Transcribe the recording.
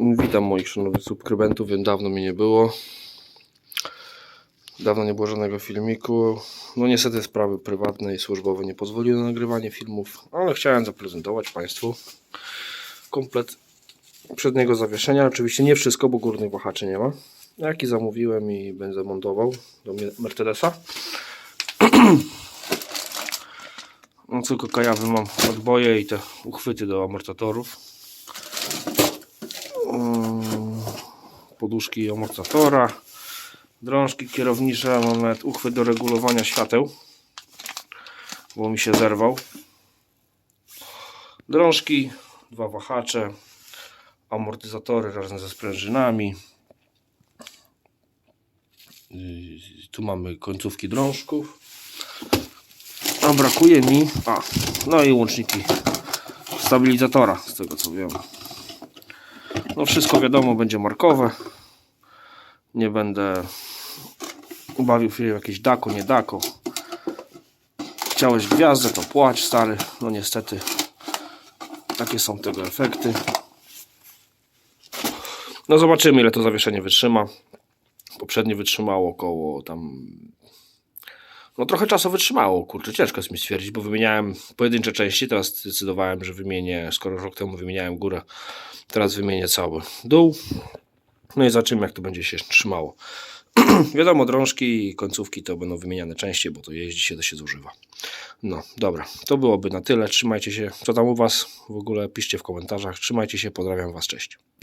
Witam moich szanownych subskrybentów, wiem dawno mnie nie było. Dawno nie było żadnego filmiku. No niestety sprawy prywatne i służbowe nie pozwoliły na nagrywanie filmów, ale chciałem zaprezentować Państwu komplet przedniego zawieszenia. Oczywiście nie wszystko, bo górnych wahaczy nie ma. Jaki zamówiłem i będę montował do Mercedesa. No tylko kajawy mam odboje i te uchwyty do amortyzatorów. Poduszki amortyzatora. Drążki kierownicze, mam nawet uchwyt do regulowania świateł. Bo mi się zerwał. Drążki, dwa wahacze, amortyzatory razem ze sprężynami. Tu mamy końcówki drążków. A brakuje mi. A, no i łączniki stabilizatora, z tego co wiem. No wszystko wiadomo, będzie markowe. Nie będę bawił się w jakieś dako, nie dako. Chciałeś gwiazdę, to płacz stary. No niestety takie są tego efekty. No zobaczymy ile to zawieszenie wytrzyma. Poprzednie wytrzymało około tam no trochę czasu wytrzymało, kurczę, ciężko jest mi stwierdzić, bo wymieniałem pojedyncze części, teraz zdecydowałem, że wymienię, skoro rok temu wymieniałem górę, teraz wymienię cały dół. No i zobaczymy jak to będzie się trzymało. Wiadomo, drążki i końcówki to będą wymieniane częściej, bo to jeździ się, to się zużywa. No, dobra, to byłoby na tyle. Trzymajcie się. Co tam u Was? W ogóle piszcie w komentarzach. Trzymajcie się, pozdrawiam Was, cześć.